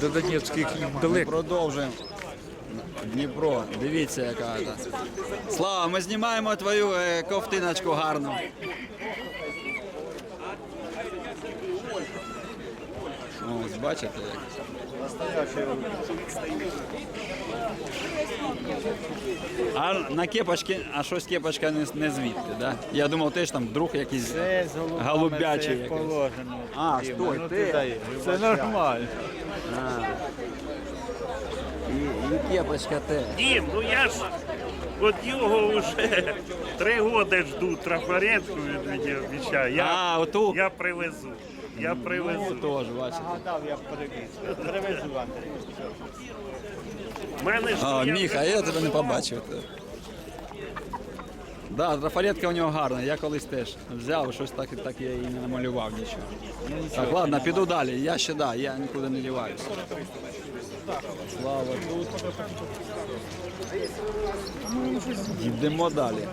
до Донецьких далеко. продовжуємо. Дніпро, дивіться, яка це. Слава, ми знімаємо твою е, ковтиночку гарну. Ось, бачите як. А на кепочки, а щось кепочка не, не звідти, да? Я думав, теж там друг якийсь голубячий це якийсь. А, стой, ну ти. ти дай. Це нормально. І, і кепочка теж. Дім, ну я ж от його вже три роки жду трафаретку від мене обіцяє. Я, А, оту? я привезу. Я привезу. Теж, бачите. Гадав, я привіз. Привезу Андрій. В мене ж А, я Міха, я тебе не побачив. Да, трафаретка у нього гарна, я колись теж взяв, щось так, так я її не намалював нічого. Так, ладно, піду далі. Я ще да, я нікуди не діваюся. Слава тут. Йдемо далі.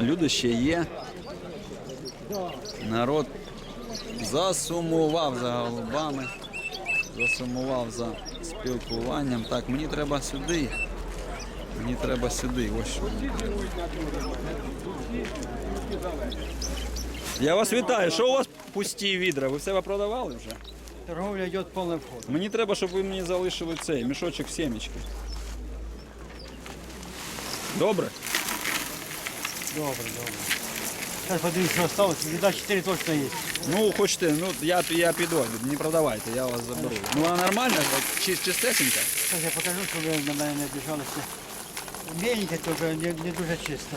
Люди ще є. Народ засумував за голубами, засумував за спілкуванням. Так, мені треба сюди. Мені треба сюди. Ось що. Я вас вітаю. Що у вас пусті відра? Ви все продавали вже? Торговля йде повним входом. Мені треба, щоб ви мені залишили цей мішочок сімечки. Добре? Добре, добре. Зараз подивимось, що осталось. Віда 4 точно є. Ну, хочете, ну я, я піду, не продавайте, я вас заберу. Ну вона нормальна, чистесенька? Зараз я покажу, щоб ви на мене не обіжалися. Міленьке, тільки не, не дуже чисто.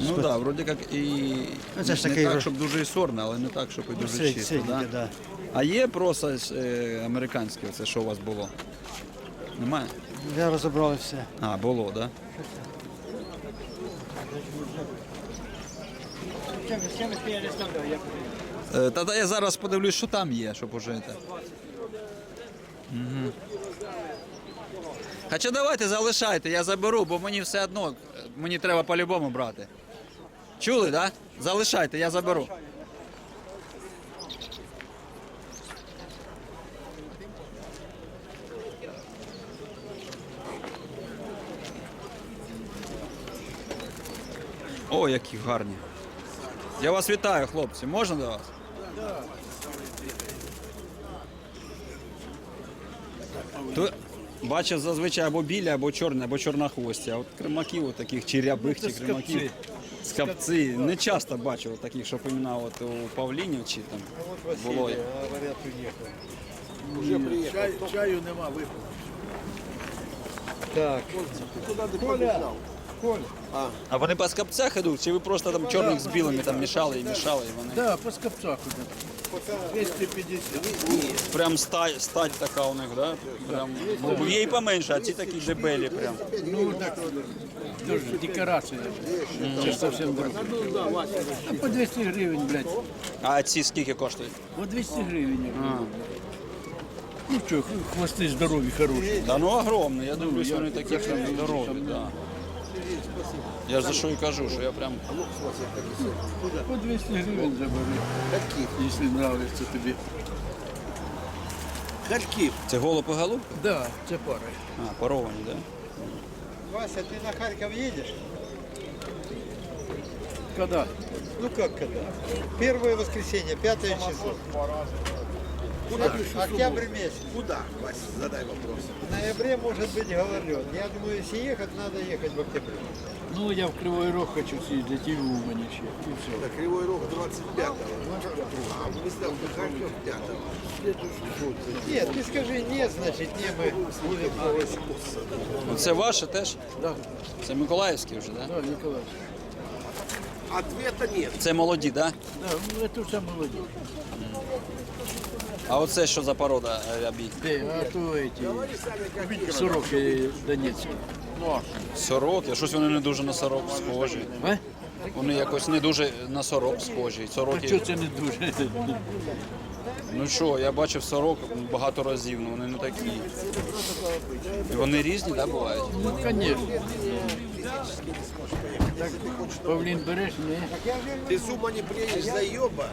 Ну так, да, вроді як і Ну, це ж не такий так, вже- щоб дуже і сорне, але не так, щоб і дуже Сидь, чисто. Да? да. А є просто е, американське, це що у вас було? Немає? Я розібрали все. А, було, так? Да? Сімечки я не ставляю. Я... Е, Та, та я зараз подивлюсь, що там є, щоб це. Угу. Хоча давайте залишайте, я заберу, бо мені все одно, мені треба по-любому брати. Чули, так? Да? Залишайте, я заберу. О, які гарні. Я вас вітаю, хлопці. Можна до вас? То, бачив зазвичай або білі, або чорні, або чорнохвості. А от кримаків от таких чи рябих, чи кримаків. Скапці. Не часто бачив таких, щоб іменно от у Павлінів чи там було. Чай, чаю нема, випив. Так. А вони по скапцях ідуть, чи ви просто там чорних з білими там мішали і мішали, і вони. Да, по скопцах уже. 250. Прям стать, стать така у них, да? Прям, ну, є і поменше, а ці такі дебелі прям. Ну, так, дуже декорация. Це совсем друге. А по 200 гривень, блядь. А ці скільки коштують? По 200 гривень. Ну що, хвости здорові, хороші. Да ну огромний, я дивлюсь, вони такі прям здорові, да. Я ж за що і кажу, що я прям. По 200 гривень забери. Якщо нравится тобі. Харків. Це голуб і голубка? Да, це пара. А, паровані, да? Вася, ты на Харьков едешь? Когда? Ну как когда? Первое воскресенье, пятое число. Октябрь месяц. Куда, Вася? Задай вопрос. В ноябре может быть гололед. Я думаю, если ехать, надо ехать в октябре. Ну, я в Кривой Рог хочу съездить и в Умань еще. И все. Кривой Рог 25-го. А мы стал Харьков 5-го. Нет, ты скажи нет, значит не мы будем говорить. Ну, Це ваше теж? Да, Це Миколаївські вже, да? да, Николай. Ответа нет. Це молоді, да? Да, ну это все молодец. А оце що за порода е, рябі? Э, а то эти сороки донецкие. Сороки, щось вони не дуже на сорок схожі. А? Вони якось не дуже на сорок схожі. Сороки... Чого це не дуже? Ну що, я бачив сорок багато разів, але вони не такі. Вони різні, так, бувають? Ну, конечно. практически не сможешь поехать. Если ты хочешь, чтобы- Павлін береш, ні? Ты с ума не приедешь, заеба.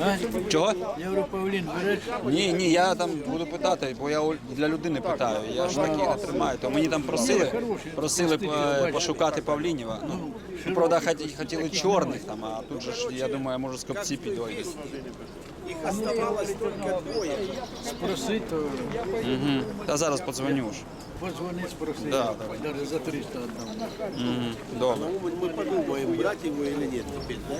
А? Чого? Я говорю, Павлін береш. Ні, ні, я там буду питати, бо я у- для людини питаю. Я ж такі не тримаю. То мені там просили, просили е, пошукати Павлінєва. Ну, правда, хоті- хотіли чорних там, а тут же ж, я думаю, я можу скопці підойти. Их оставалось только двое. Спроси, то Угу. Та зараз подзвоню ж. позвони, спроси. Да, Даже за 300 отдам. Угу. Добре. Ну, мы подумаем, брать его или нет теперь, да?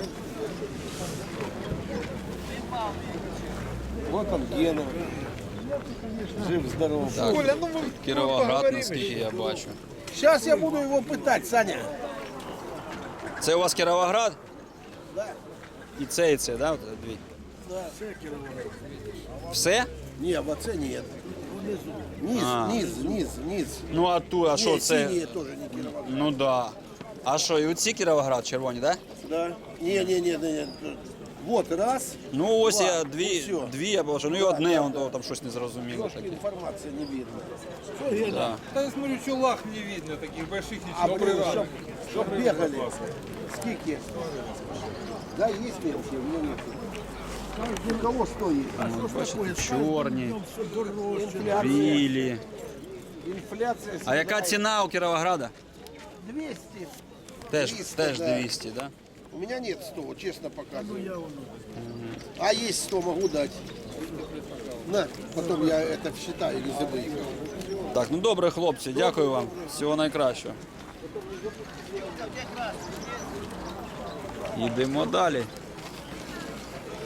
Вот он, Гена. Жив-здоров. Так. Коля, ну мы Кіровоград, наскільки я бачу. Сейчас я буду его пытать, Саня. Це у вас Кіровоград? Да. І це, і це, да? от Дві. Все? Не, в отце нет. Низ, А. низ, низ, низ. Ну а ту, а що Не, це? синие тоже не Кировоград. Ну да. А що, і оці Кіровоград червоні, так? Да? Да. Не, не, не, не, не. Вот раз. Ну ось Два. я Ну, дві, всьо. дві я бачу, ну і одне, он то, там щось незрозуміло таке. Информация не видно. Да. Да я смотрю, что лах не видно, таких больших А ничего. блин, чтоб, чтоб бегали. Скики. Да, есть мелкие, у меня нет. У кого что есть? Ну, бачите, чорні, Инфляция. білі. Инфляция. А яка ціна у Кіровограда? 200. Теж, 300, теж да. 200, да? У меня нет 100, честно показываю. А есть 100, могу дать. На, потом я это считаю или забыю. Так, ну добре, хлопці, дякую вам. Всього найкращого. Йдемо далі.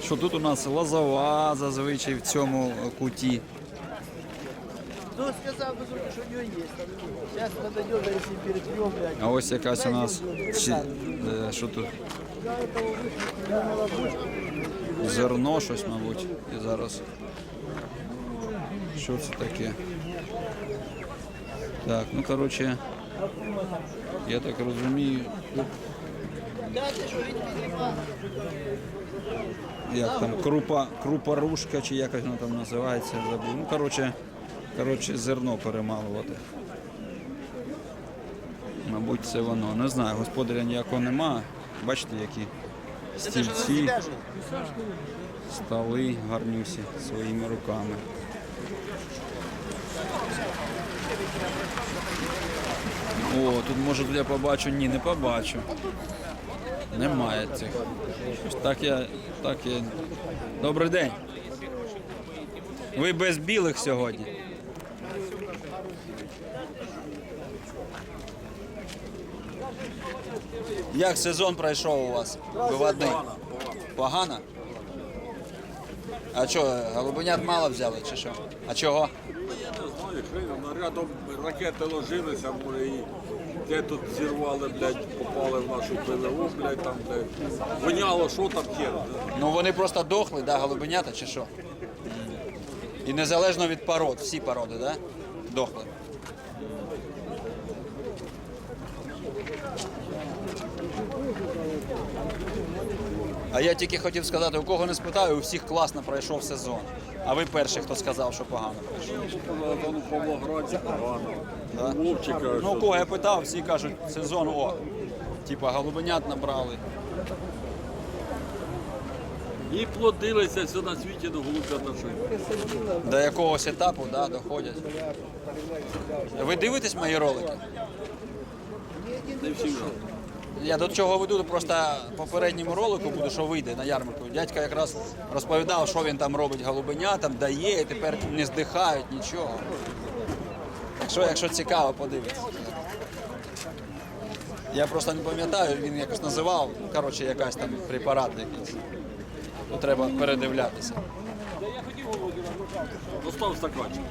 Що тут у нас лозова зазвичай в цьому куті. Ну, что у него есть. Сейчас подойдем, если перепьем, блядь. А ось якась у нас. Чи, е, що тут? Зерно щось, мабуть. І зараз. Що це таке? Так, ну коротше. Я так розумію. Як там крупа, крупорушка чи якось воно там називається, забув. Ну, коротше, коротше, зерно перемалувати. Мабуть, це воно. Не знаю, господаря ніякого нема. Бачите, які стільці, столи гарнюсі своїми руками. О, тут може я побачу. Ні, не побачу. Немає цих. Так я. Так я. Добрий день. Ви без білих сьогодні. Як сезон пройшов у вас? Виводний? Погано? А що, голубенят мало взяли чи що? А чого? Я не Знаю, що рядом ракети ложилися, може, і де тут зірвали, блядь, попали в нашу ПВО, блядь, там, блядь. Воняло, що там хер. Ну вони просто дохли, да, голубенята чи що? І незалежно від пород, всі породи, да? Дохли. А я тільки хотів сказати, у кого не спитаю, у всіх класно пройшов сезон. А ви перший, хто сказав, що погано пройшов. Ну, Павлограді погано. Да? Ну, кого я питав, всі кажуть, сезон о. Типа голубенят набрали. і плодилися все на світі до голубята що. До якогось етапу да, доходять. Ви дивитесь мої ролики? Не всі Я до чого веду, просто попередньому ролику буде, що вийде на ярмарку. Дядька якраз розповідав, що він там робить голубенятам, дає, і тепер не здихають нічого. Якщо, якщо цікаво, подивитися. Я просто не пам'ятаю, він якось називав, коротше, якась там препарат якийсь. То треба передивлятися. Достав стаканчик.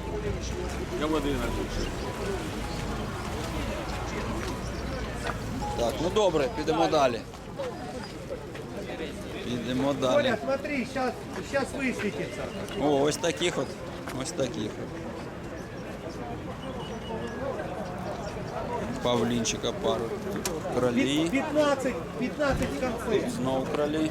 Я води найду. Так, ну добре, підемо далі. Підемо далі. смотри, сейчас, сейчас высветится. О, ось таких от. Ось таких от. Павлінчика пару. Кролі. 15, 15 в конце. Знову кролі.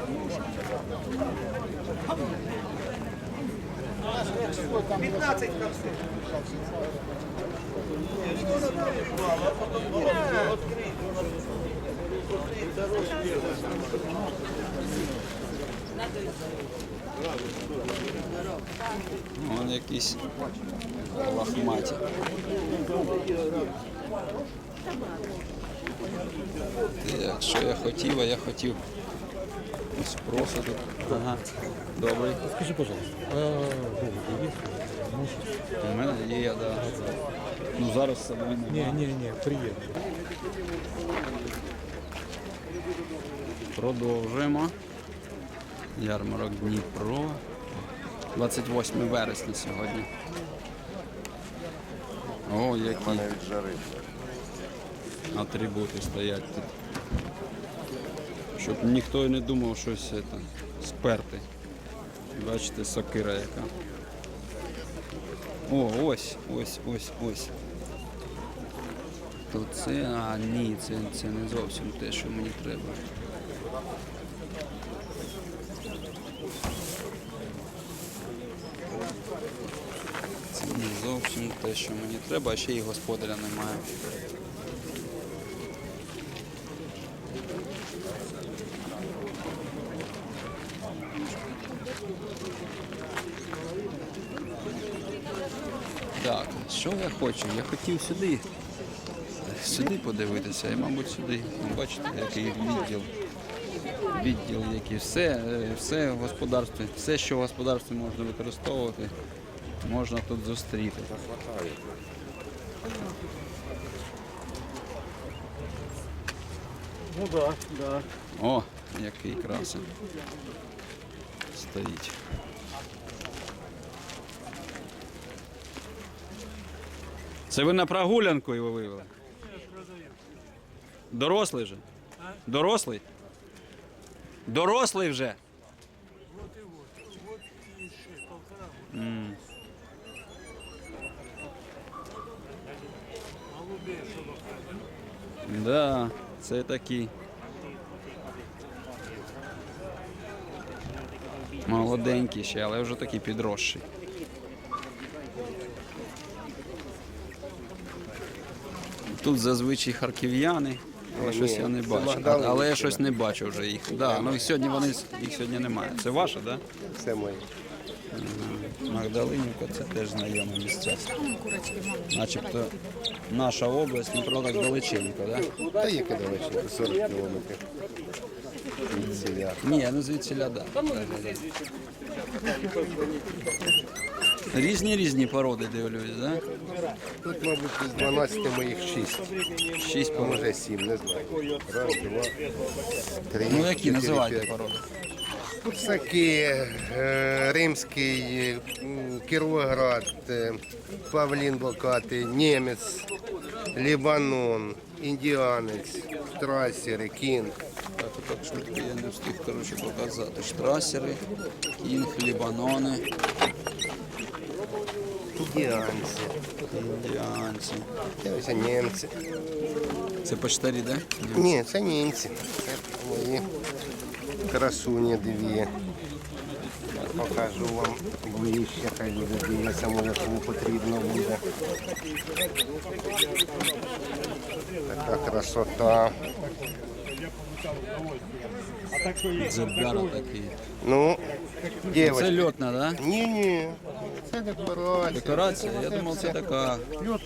Вон якісь лахматі. Так, що я хотів, а я хотів спросу тут. Ага. Добрий. Скажи, пожалуйста, а голуби? У мене є, да. Ну зараз з собою немає. Не, не, не, приедет. Продовжуємо. Ярмарок Дніпро. 28 вересня сьогодні. О, які атрибути стоять тут. Щоб ніхто і не думав щось це, сперти. Бачите, сокира яка. О, ось, ось, ось, ось. То це, а ні, це, це не зовсім те, що мені треба. Це не зовсім те, що мені треба, а ще й господаря немає. Так, що я хочу? Я хотів сюди. Сюди подивитися, і, мабуть, сюди. Бачите, який відділ. Відділ, який все, е, все в господарстві, все, що в господарстві можна використовувати, можна тут зустріти. Ну да, да. О, який красень. Стоїть. Це ви на прогулянку його вивели? Дорослий же? Дорослий? Дорослий вже? М. Да, це такий. Молоденький ще, але вже такий підросший. Тут зазвичай харків'яни, але щось я не бачу. А- Але я щось не бачу вже їх. Да, ну і сьогодні вони їх сьогодні немає. Це ваше, так? Да? Це моє. Магдалинівка це теж знайоме місця. Начебто наша область, ну правда далеченько, так? Да? Та яке далеченько, 40 кілометрів. Від. Ні, ну звідсіля, да. Різні різні породи дивлюсь, да? Тут, мабуть, із 12 моїх 6. Шість А пород. може 7, не знаю. Раз, два, три, Ну які чотири, називайте п'ять. породи? Пусаки, е, римський, м, Кіровоград, е, Павлін Бокатий, Німець, Лібанон, індіанець, трасери, кінг. Так, так швидко я не встиг коротше, показати. Штрасери, кінг, лібанони, Індіанці, індіанці. це німці. Це почтарі, да? Ні, це німці. Це мої красуні дві. Покажу вам ближче, хай буде дивитися, може кому потрібно буде. Така красота. Дзебляра такий. Ну, Це дівчатки. льотна, да? Ні, ні. Це декорація. Декорація? Я думав, це така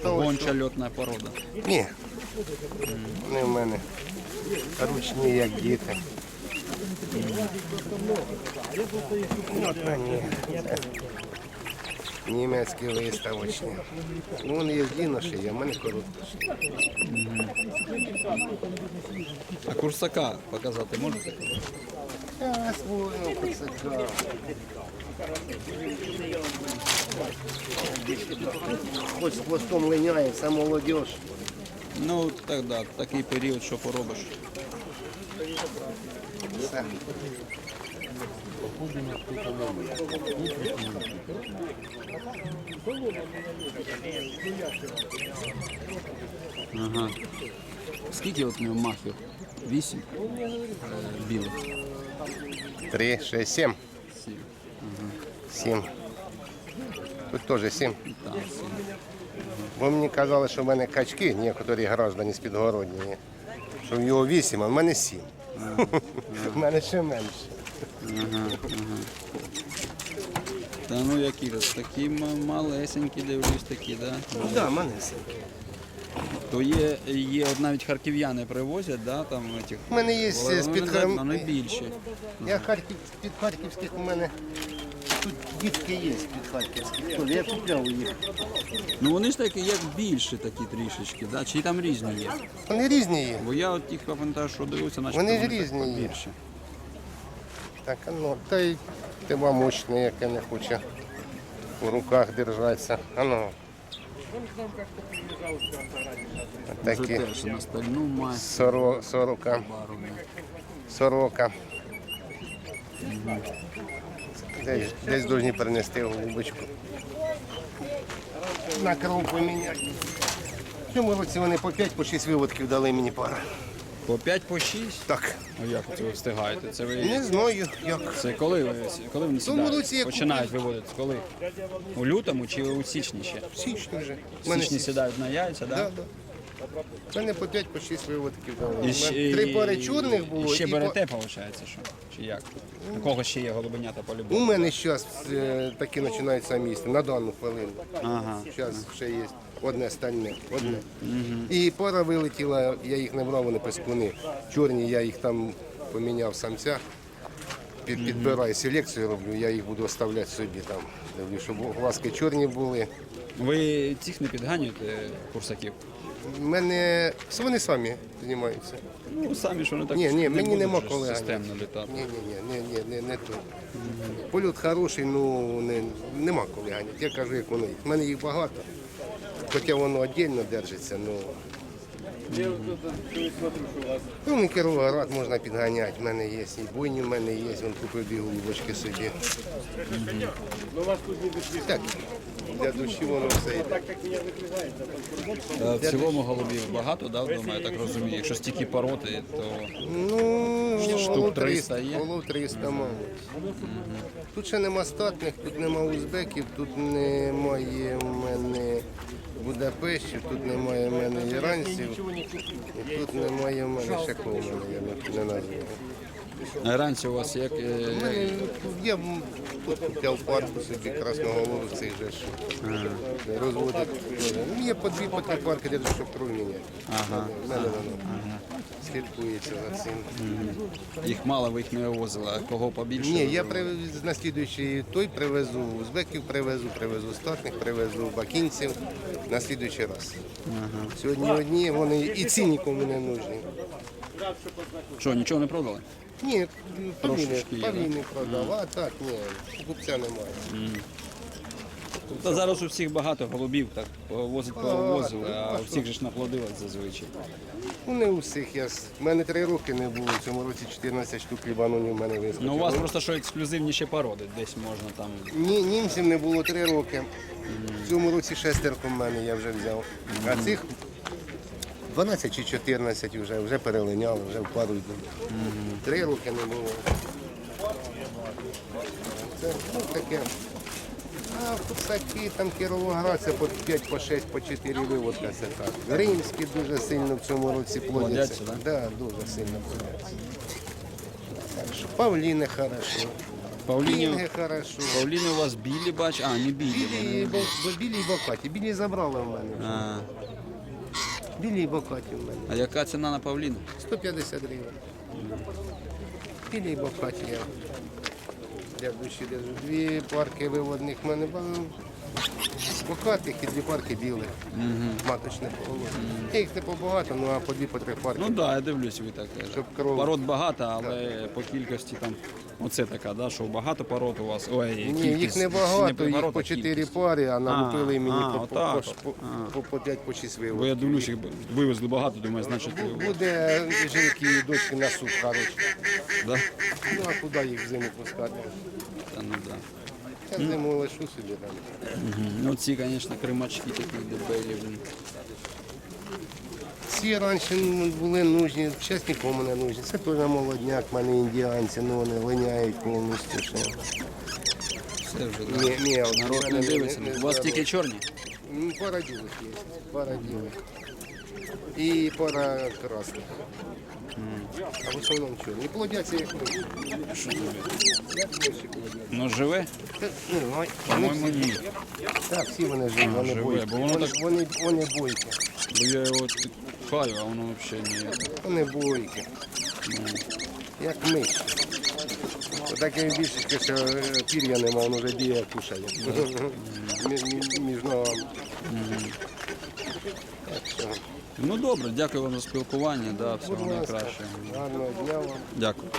гонча льотна порода. Ні. Вони в мене ручні, як діти. От на ні. Це Німецькі виставочні. Ну, вони є длинноші, а в мене короткі. А курсака показати можете? А, свою пацака. Хоч з хвостом линяє, вся молодіж. Ну, так, да, такий період, що поробиш. Все. Ага. Скільки от у нього махів? Вісім е, білих. Три, шесть, сім. Сім. Сім. Тут теж сім. Так, сім. Бо мені казали, що в мене качки, некоторі граждані з підгородні, що в його вісім, а в мене сім. В мене ще менше. Та ну які ж, такі малесенькі, дивлюсь, такі, да? Ну так, в. То є, є от навіть харків'яни привозять, да, там тих. У мене є з під да, вони більші. Я Харків, під Харківських у мене тут є під Харківських. Я купляв їх. Ну вони ж такі, як більші такі трішечки, да? чи там різні є? Вони різні є. Бо я от тих пам'ятаю, що дивився, наче Вони ж так різні є. більші. Так, а ну, та й тебе мощне, яке не хоче у руках держатися. А ну. Це Такі теж на стальну мазь. соро, сорока, бару, сорока. Десь, десь повинні перенести голубочку. На кров поміняти. В цьому році вони по 5 по 6 виводків дали мені пара. По 5 по 6? Так. Ну як це ви встигаєте? Це ви Не знаю, як. це коли ви коли вони Тому сідають? році як починають виводити? Коли? У лютому чи у січні ще? В січні вже. В В мене січні сідають на яйця, Да, да? да. У мене по 5 по 6 виводків ще- Три пари чорних було. І ще берете, виходить, що? Чи як? У кого ще є голубенята У по-любому? мене зараз такі починаються місце на дану хвилину. Ага. Зараз ще є одне стальне, одне. І пара вилетіла, я їх не брав, вони пескуни. Чорні, я їх там поміняв самця. Під, підбираю селекцію роблю, я їх буду оставляти собі там. Щоб глазки чорні були. Ви цих не підганюєте курсаків? У мене вони самі займаються. Ну, самі що не так. Ні, ні, мені нема же системно літати. Ні, ні, ні, ні, ні, не, не то. Польот хороший, ну не, нема коли ганяти. Я кажу, як воно є. У мене їх багато. Хоча воно віддільно держиться, ну. Ну, на Кіровоград можна підганяти, в мене є, і бойні в мене є, він купив дві голубочки собі. Так, для душі воно все йде. Е, В цілому голубів багато, да, вдома, я так розумію. Якщо стільки пороти, то Ну, Штук голов 300 300, є? голов 300, мабуть. Тут ще нема статних, тут нема узбеків, тут немає в мене Будапештів, тут немає в мене іранців, і тут немає в мене ще кого в мене, я не, не назву. Ранці у вас як. е, Я м, тут купляв парку собі красноголових цих же ж. Розводить. Ну, Є по дві, по три парки, держу, щоб кров міняти. Ага. Мене воно слідкується за цим. Їх мало, ви їх не вивозили, а кого побільше? Ні, я привез на слідуючий той привезу, узбеків привезу, привезу статних, привезу бакінців на слідуючий раз. Сьогодні одні, вони і ці нікому не нужні. Що, нічого не продали? Ні, павліни, Трошечки є, павліни продав, а так ні, купця немає. Та зараз у всіх багато голубів, так возить повозили, а у всіх же ж наплодилось зазвичай. Ну не у всіх. Я, з- в мене три роки не було, в цьому році 14 штук лібанонів в мене вискочило. Ну у вас просто що ексклюзивніші породи, десь можна там. Ні, німців не було три роки. В цьому році шестерку в мене я вже взяв. А цих 12 чи 14 вже, вже перелиняли, вже в пару йдуть. Три роки не було. Це ну, таке. А кусаки, там Кіровоград, це по 5, по 6, по 4 виводка, це так. Римські дуже сильно в цьому році плодяться. Плодяться, да? Дуже сильно плодяться. Так що Павліни хорошо. Павліні, хорошо. Павліни у вас білі бач, а не білі. Білі, вони. бо, бо білі і бокаті. Білі забрали в мене. А, Білі і бокаті в мене. а яка ціна на павліну? 150 гривень. Білі і бокаті я для душі держу. Дві парки виводних в мене було. Бокатих і дві парки білих. Маточне половина. Я їх не побагато, ну а по дві, по три парки. Ну так, да, я дивлюсь, ви так. е, Щоб кров- Пород багато, але по кількості там. Оце така, да, що багато пород у вас. Ой, Ні, кількість, їх не багато, їх пород, по а 4 кількість. пари, а налупили мені а, по, по, отак по, от. по, по, по 5 по 6 Бо я дивлюсь, їх вивезли багато, думаю, значить. ви- Буде жінки і дочки на суп хороші. Да? Ну а куди їх в зиму пускати? Ну. Я зиму лишу собі там. Ну ці, звісно, кримачки такі дебелі. блін. Ці раніше ну, були нужні, зараз нікому не нужні. Це теж молодняк, в мене індіанці, ну вони линяють повністю. Все вже. Да. Ні, ні, от Народ не дивиться. не- не У вас тільки чорні? М, Пара білих є, пара білих. І пара красних. А в основному. І як ми. Як плодяться. Ну живе? Та, ну, По-моєму, ні. Так, всі вони живі, вони живе, бойкі. бо воно Вони, так- вони, вони бойкі. Бо я його пхаю, а воно взагалі не. Вони бойкі. Як миші. Отаке більше, що е, пір'я нема, воно вже бігає, кушає. Мі- мі- Між ногами. Ну добре, дякую вам за спілкування, да, всього найкраще. найкращого. Гарного дня вам. Дякую.